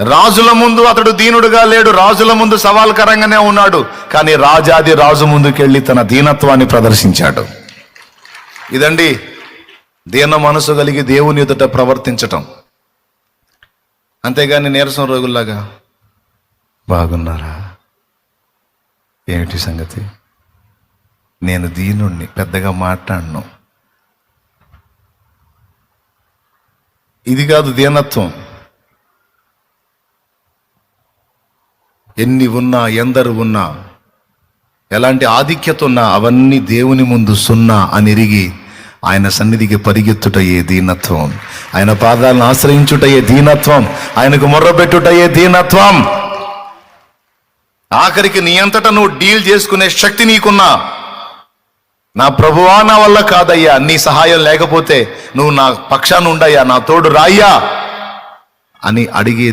రాజుల ముందు అతడు దీనుడుగా లేడు రాజుల ముందు సవాల్కరంగానే ఉన్నాడు. కానీ రాజాది రాజు ముందుకెళ్ళి తన దీనత్వాన్ని ప్రదర్శించాడు. ఇదండి దీన మనసు కలిగి దేవుని ఎదుట ప్రవర్తించటం. అంతేగాని నీరసం రోగుల్లాగా బాగున్నారా? ఏమిటి సంగతి? నేను దీనుణ్ణి పెద్దగా మాట్లాడను. ఇది కాదు దీనత్వం. ఎన్ని ఉన్నా ఎందరు ఉన్నా ఎలాంటి ఆధిక్యత ఉన్నా అవన్నీ దేవుని ముందు సున్నా అని ఎరిగి ఆయన సన్నిధికి పరిగెత్తుటయే దీనత్వం. ఆయన పాదాలను ఆశ్రయించుటయే దీనత్వం. ఆయనకు మొర్రబెట్టుటయే దీనత్వం. ఆఖరికి నీ అంతటా నువ్వు డీల్ చేసుకునే శక్తి నీకున్నా. నా ప్రభువా నా వల్ల కాదయ్యా. నీ సహాయం లేకపోతే నువ్వు నా పక్షాన ఉండయ్యా. నా తోడు రాయ్యా అని అడిగే